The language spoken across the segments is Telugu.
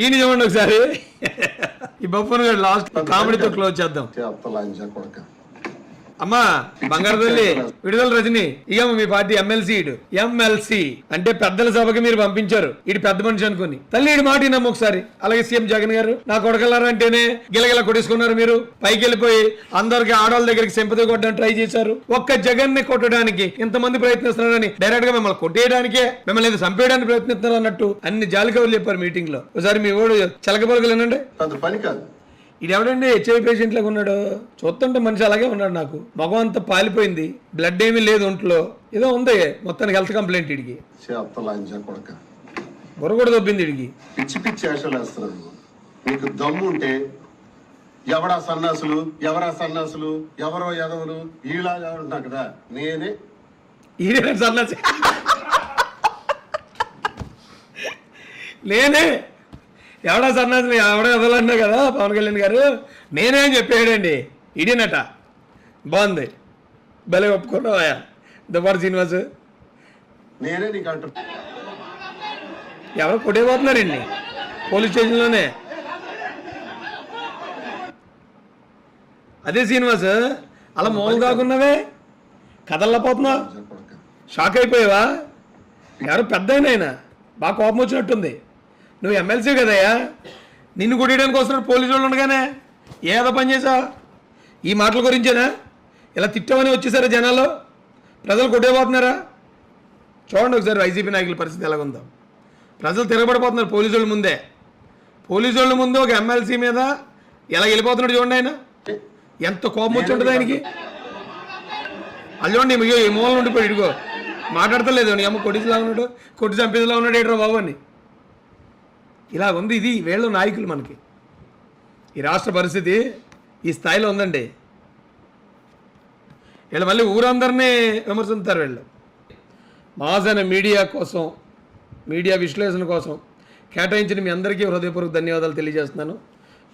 ఈయన చూడండి ఒకసారి. ఈ బొప్పను గారు లాస్ట్ కామెడీతో క్లోజ్ చేద్దాం. అమ్మా బంగారు తల్లి విడుదల రజని. ఇక మీ పార్టీ ఎమ్మెల్సీ ఇడు ఎమ్మెల్సీ అంటే పెద్దల సభకి మీరు పంపించారు. ఇటు పెద్ద మనిషి అనుకుని. తల్లి ఇటు మాట నమ్ము ఒకసారి. అలాగే సీఎం జగన్ గారు నా కొడకల్లారా అంటేనే గిలగిల కొట్టేసుకున్నారు మీరు. పైకి వెళ్ళిపోయి అందరికి ఆడవాళ్ళ దగ్గరికి సింపతి కొట్టడానికి ట్రై చేశారు. ఒక్క జగన్ని కొట్టడానికి ఇంతమంది ప్రయత్నిస్తున్నారని డైరెక్ట్గా మిమ్మల్ని కొట్టేయడానికే మిమ్మల్ని ఏదో చంపేయడానికి ప్రయత్నిస్తున్నారు అన్నట్టు అన్ని జాలికవులు చెప్పారు మీటింగ్లో ఒకసారి మీ ఓడు చిలకపలుకులు వినండి. పని కాదు. ఇది ఎవడండి హెచ్ఐవి పేషెంట్ లాగా ఉన్నాడు? చూస్తుంటే మనిషి అలాగే ఉన్నాడు నాకు. మగం అంతా పాలిపోయింది. బ్లడ్ ఏమీ లేదు ఒంట్లో. ఏదో ఉంది. మొత్తానికి హెల్త్ కంప్లైంట్ ఇడికి బుర్ర కూడా దొబ్బింది ఇడికి పిచ్చి పిచ్చి నీకు దమ్ము ఉంటే ఎవడా సన్నాసులు? ఎవరా సన్నాసులు? ఎవరో ఎదవలు ఈలా అంటున్నా కదా? నేనే. ఈయన సన్నాసి. నేనే. ఎవడా సన్నాసి? ఎవడా వదలన్నా కదా పవన్ కళ్యాణ్ గారు. నేనే చెప్పాడండి. ఇడినట బాగుంది. భలే ఒప్పుకున్నావా దుబారు శ్రీనివాస్. నేనే నీకు అంటు ఎవరు కొట్టేపోతున్నారండి. పోలీస్ స్టేషన్లోనే. అదే శ్రీనివాస్ అలా మూలు కాకున్నావే. కొడక షాక్ అయిపోయావా? ఎవరు పెద్ద ఆయన. బాగా కోపం వచ్చినట్టుంది. నువ్వు ఎమ్మెల్సీ కదయ్యా? నిన్ను కొట్టేయడానికి వస్తున్నాడు పోలీసు వాళ్ళు ఉండగానే ఏదో పని చేసావు ఈ మాటల గురించేనా? ఇలా తిట్టమని వచ్చేసారా జనాలు ప్రజలు కొట్టేపోతున్నారా చూడండి ఒకసారి వైసీపీ నాయకుల పరిస్థితి ఎలాగుందో. ప్రజలు తిరగబడిపోతున్నారు పోలీసు వాళ్ళ ముందే. పోలీసు వాళ్ళ ముందు ఒక ఎమ్మెల్సీ మీద ఎలా వెళ్ళిపోతున్నాడు చూడండి ఆయన. ఎంత కోపం వచ్చి ఉంటుంది ఆయనకి. అది చూడండి ఏ ఈ మూల ఇడిగో. మాట్లాడతలేదు నీ అమ్మ కొట్టిలా ఉన్నాడు కొట్టి చంపేదిలా ఉన్నాడు ఏట్రా బాబు అని. ఇలా ఉంది ఇది వీళ్ళ నాయకులు మనకి. ఈ రాష్ట్ర పరిస్థితి ఈ స్థాయిలో ఉందండి. వీళ్ళు మళ్ళీ ఊరందరినీ విమర్శిస్తారు వీళ్ళు. మాజన మీడియా కోసం మీడియా విశ్లేషణ కోసం కేటాయించిన మీ అందరికీ హృదయపూర్వక ధన్యవాదాలు తెలియజేస్తున్నాను.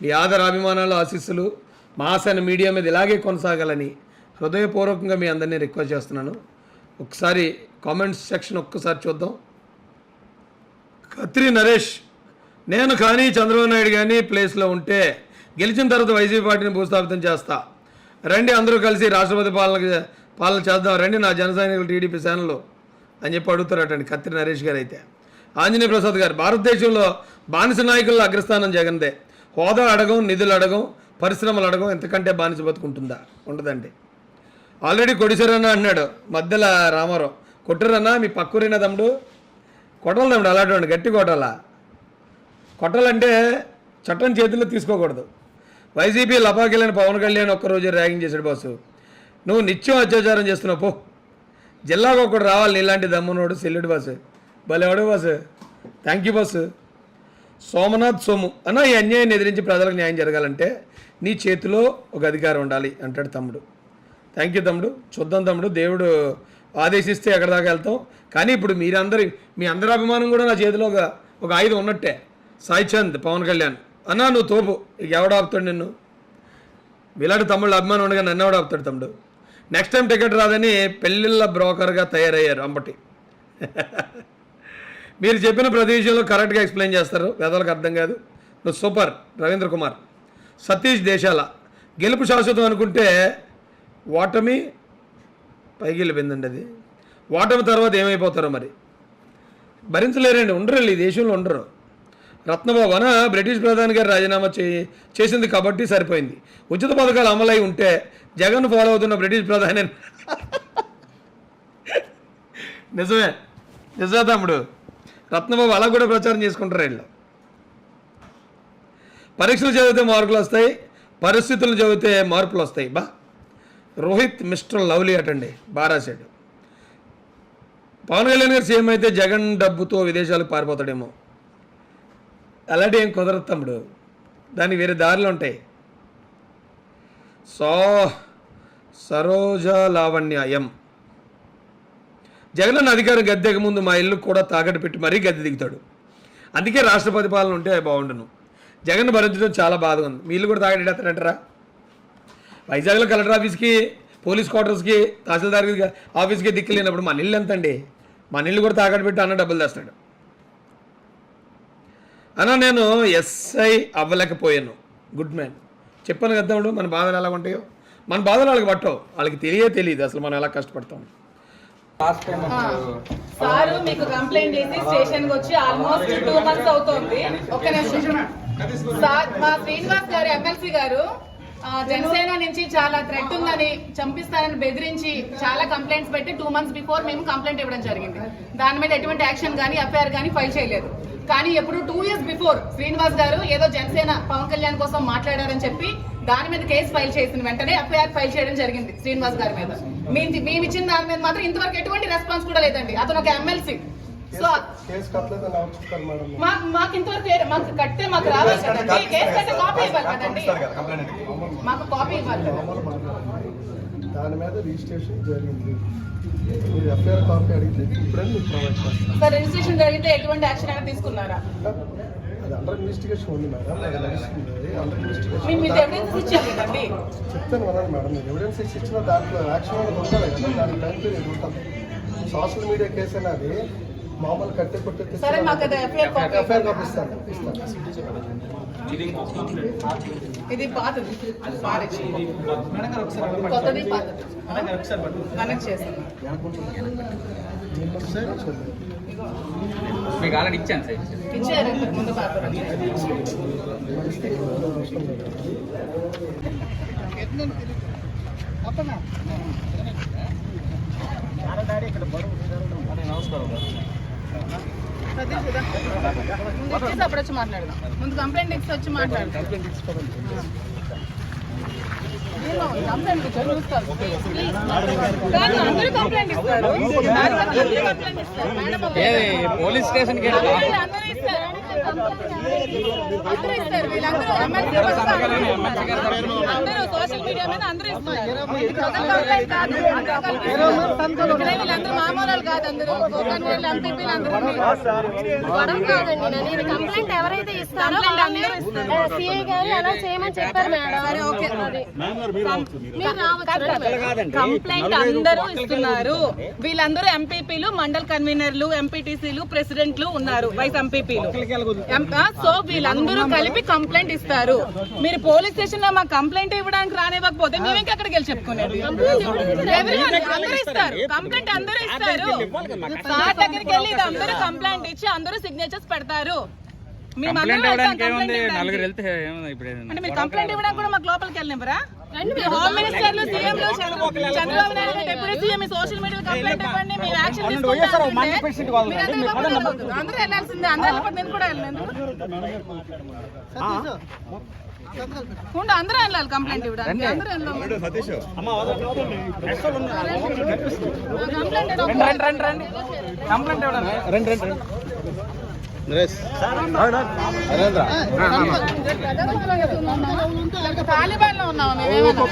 మీ ఆదర అభిమానాలు ఆశీస్సులు మాసన మీడియా మీద ఇలాగే కొనసాగాలని హృదయపూర్వకంగా మీ అందరినీ రిక్వెస్ట్ చేస్తున్నాను. ఒకసారి కామెంట్స్ సెక్షన్ ఒక్కసారి చూద్దాం. కత్రి నరేష్ నేను కానీ చంద్రబాబు నాయుడు కానీ ప్లేస్లో ఉంటే గెలిచిన తర్వాత వైసీపీ పార్టీని భూస్థాపితం చేస్తా. రండి అందరూ కలిసి రాష్ట్రపతి పాలన పాలన చేద్దాం. రండి నా జన సైనికులు టీడీపీ సేనలు అని చెప్పి అడుగుతారటండి కత్రి నరేష్ గారు అయితే ఆంజనేయ ప్రసాద్ గారు భారతదేశంలో బానిస నాయకుల్లో అగ్రస్థానం జగన్దే హోదా అడగం నిధులు అడగం పరిశ్రమలు అడగం ఎంతకంటే బానిస బతుకుంటుందా? ఉండదండి. ఆల్రెడీ కొడిసారన్న అన్నాడు మధ్యలో రామారావు. కొట్టరన్నా మీ పక్కూరైన తమ్ముడు. కొట్టాలి తమ్ముడు అలాంటి గట్టి కొట్టాలా? కొట్టాలంటే చట్టం చేతుల్లో తీసుకోకూడదు. వైసీపీ లపాకిలని పవన్ కళ్యాణ్ ఒక్కరోజు ర్యాగింగ్ చేశాడు బాసు. నువ్వు నిత్యం అత్యాచారం చేస్తున్నావు పో. జిల్లాకు ఒకడు రావాలి నీలాంటి దమ్మునోడు సెల్లుడు boss. భలేవాడు boss. Thank you boss. Somnath Somu. అన్న ఈ అన్యాయాన్ని ఎదిరించి ప్రజలకు న్యాయం జరగాలంటే నీ చేతిలో ఒక అధికారం ఉండాలి అంటాడు తమ్ముడు. థ్యాంక్ యూ తమ్ముడు. చూద్దాం తమ్ముడు. దేవుడు ఆదేశిస్తే ఎక్కడ దాకా వెళ్తాం. కానీ ఇప్పుడు మీరందరి మీ అందరి అభిమానం కూడా నా చేతిలో ఒక ఒక ఆయుధం ఉన్నట్టే. సాయి చంద్ పవన్ కళ్యాణ్. అన్నా నువ్వు తోపు. ఇక ఎవడు ఆపుతాడు నిన్ను? మీలాంటి తమ్ముళ్ళు అభిమానం ఉండగా నన్ను ఎవడు ఆపుతాడు తమ్ముడు? నెక్స్ట్ టైం టికెట్ రాదని పెళ్ళిళ్ళ బ్రోకర్గా తయారయ్యారు అంబటి. మీరు చెప్పిన ప్రతి విషయంలో కరెక్ట్గా ఎక్స్ప్లెయిన్ చేస్తారు. వేదాలకు అర్థం కాదు. నువ్వు సూపర్. రవీంద్ర కుమార్. సతీష్ దేశాల. గెలుపు శాశ్వతం అనుకుంటే ఓటమి పైకి వెళ్ళిపోయిందండి అది. ఓటమి తర్వాత ఏమైపోతారో మరి. భరించలేరండి. ఉండరు ఈ దేశంలో ఉండరు. రత్నబాబు అన బ్రిటిష్ ప్రధాని గారు రాజీనామా చే చేసింది కాబట్టి సరిపోయింది. ఉచిత పథకాలు అమలై ఉంటే జగన్ ఫాలో అవుతున్న బ్రిటిష్ ప్రధాని నిజమే. నిజమే తమ్ముడు. రత్నబాబు అలా కూడా ప్రచారం చేసుకుంటారు వీళ్ళు పరీక్షలు చదివితే మార్కులు వస్తాయి పరిస్థితులు చదివితే మార్పులు వస్తాయి. బా. రోహిత్ మిస్టర్ లవ్లీ అటండి బారాసాడు పవన్ కళ్యాణ్ గారు సీఎం అయితే జగన్ డబ్బుతో విదేశాలకు పారిపోతాడేమో. అలాంటి ఏం కుదరదు తమ్ముడు. దానికి వేరే దారులు ఉంటాయి. సో సరోజలావణ్య ఎం జగనన్న అధికారం గద్దెక ముందు మా ఇల్లు కూడా తాకట్టు పెట్టి మరీ గద్దె దిగుతాడు. అందుకే రాష్ట్రపతి పాలన ఉంటే బాగుండును. జగన్ భరించడం చాలా బాధగా ఉంది. మీ ఇల్లు కూడా తాకట్టేస్తారంటారా వైజాగ్లో కలెక్టర్ ఆఫీస్కి పోలీస్ క్వార్టర్స్కి తహసీల్దార్ ఆఫీస్కి దిక్కులేనప్పుడు మన ఇల్లు ఎంత అండి మన ఇల్లు కూడా తాకట్టు పెట్టి అన్న డబ్బులు తెస్తాడు. అన్న నేను ఎస్ఐ అవ్వలేకపోయాను. గుడ్ మ్యాన్ చెప్పాను కదా తమ్ముడు మన బాధలు ఎలా ఉంటాయో? మన బాధలు వాళ్ళకి పట్టవు. వాళ్ళకి తెలియే తెలియదు అసలు మనం ఎలా కష్టపడతాం. సారు మీకు కంప్లైంట్ చేసి స్టేషన్కి వచ్చి ఆల్మోస్ట్ టూ మంత్స్ అవుతోంది. ఒక్క నిమిషం. సార్ మా శ్రీనివాస్ గారు ఎమ్మెల్సీ గారు ఆ, జనసేన నుంచి చాలా థ్రెట్ ఉందని చంపిస్తారని బెదిరించి చాలా కంప్లైంట్స్ పెట్టి టూ మంత్స్ బిఫోర్ మేము కంప్లైంట్ ఇవ్వడం జరిగింది. దాని మీద ఎటువంటి యాక్షన్ కానీ ఎఫ్ఐఆర్ కానీ ఫైల్ చేయలేదు. కానీ ఎప్పుడు టూ ఇయర్స్ బిఫోర్ శ్రీనివాస్ గారు ఏదో జనసేన పవన్ కళ్యాణ్ కోసం మాట్లాడారని చెప్పి దాని మీద కేసు ఫైల్ చేసిన వెంటనే ఎఫ్ఐఆర్ ఫైల్ చేయడం జరిగింది శ్రీనివాస్ గారి మీద మేము మేము ఇచ్చిన దాని మీద మాత్రం ఇంతవరకు ఎటువంటి రెస్పాన్స్ కూడా లేదండి అతను ఒక ఎమ్మెల్సీ సో మాకు మాకు ఇంతవరకు మాకు కట్టే మాకు రావాలి కదండి కేసు కట్టే కాపీ ఇవ్వాలి కదండి మాకు కాపీ ఇవ్వాలి కదా మామూలు మాట్లాడాలి దాని మీద రిజిస్ట్రేషన్ జరిగింది. మీరు ఎఫ్ఐఆర్ కాపీ అడిగితే ఇప్పుడే మీకు ప్రొవైడ్ చేస్తాను సార్ రిజిస్ట్రేషన్ జరిగితే ఎటువంటి యాక్షన్ అయినా తీసుకున్నారా? అది అండర్ ఇన్వెస్టిగేషన్ ఉంది మేడం అది నడుస్తుంది. అండర్ ఇన్వెస్టిగేషన్ చెప్తాను మేడం మీరు ఎవిడెన్స్ ఇచ్చిన దాంట్లో యాక్షన్ అనేది ఉంటుంది కదా దానికి టైం పీరియడ్ ఉంటుంది సోషల్ మీడియా కేసు అనేది మామూలు కట్టే కొట్టే ఎఫ్ఐఆర్ కాపీ ఇస్తాను ఇస్తాను. ఇది పాతది. పారేసి. కొత్తది పాతది. కనెక్ట్ చేస్తాను మీకు ఆల్రెడీ ఇచ్చాను సార్. ఇచ్చారు. ముందు పాత సతీష్ ఇదా. ముందు ఇచ్చేసి అప్పుడు వచ్చి మాట్లాడదాం. ముందు కంప్లైంట్ ఇచ్చి వచ్చి మాట్లాడదాం. కంప్లైంట్ ఇచ్చారు అందరూ ఇస్తారు. పోలీస్ స్టేషన్కి అందరూ ఇస్తారు. అందరూ ఇస్తారు. వీళ్ళందరూ ఎమ్మెల్సీ అందరూ సోషల్ మీడియా మీద అందరూ ఇస్తున్నారు. ఇది ఒక కంప్లైంట్ కాదు. అందరూ కలిపి ఇక్కడ వీళ్ళందరూ మామూలు వాళ్ళు కాదు అందరూ. కోకానూరు ఎంపీపీలు అందరూ గొడవ కాదండి. నేను ఇది కంప్లైంట్ ఎవరైతే ఇస్తారో కంప్లైంట్ అందరూ ఇస్తారు. సిఐ గారు అలా చేయమని చెప్పారు మేడం. సరే ఓకే. మీరు రావచ్చు కంప్లైంట్ అందరూ ఇస్తున్నారు. వీళ్ళందరూ ఎంపీపీలు మండల్ కన్వీనర్లు ఎంపీటీసీలు ప్రెసిడెంట్లు ఉన్నారు వైస్ ఎంపీపీలు. సో వీళ్ళందరూ కలిపి కంప్లైంట్ ఇస్తారు. మీరు పోలీస్ స్టేషన్లో మాకు కంప్లైంట్ ఇవ్వడానికి రానివ్వకపోతే మేము ఇంకెక్కడికి వెళ్ళి చెప్పుకునేది? అందరూ ఇస్తారు కంప్లైంట్ అందరూ ఇస్తారు సార్ దగ్గరికి వెళ్ళి ఇది అందరూ కంప్లైంట్ ఇచ్చి అందరూ సిగ్నేచర్స్ పెడతారు. మేము అందరం వెళ్తాం ఇవ్వడానికి. అంటే మీరు కంప్లైంట్ ఇవ్వడానికి కూడా మాకు లోపలికి వెళ్ళినవరా హోమ్ మినిస్టర్లు సీఎంలు Chandrababu Naidu deputy CM social media complaint ఇవ్వండి మేము యాక్షన్ తీసుకుంటాం అందరూ వెళ్ళాల్సిందే అందరూ వెళ్ళిపోతే నేను కూడా వెళ్ళను ఉండు అందరూ వెళ్ళాలి కంప్లైంట్ ఇవ్వడానికి అందరూ వెళ్ళాలి. కంప్లైంట్ కంప్లైంట్ ఇవ్వడానికి తాలిబాన్లో ఉన్నాము మేమేమన్నా?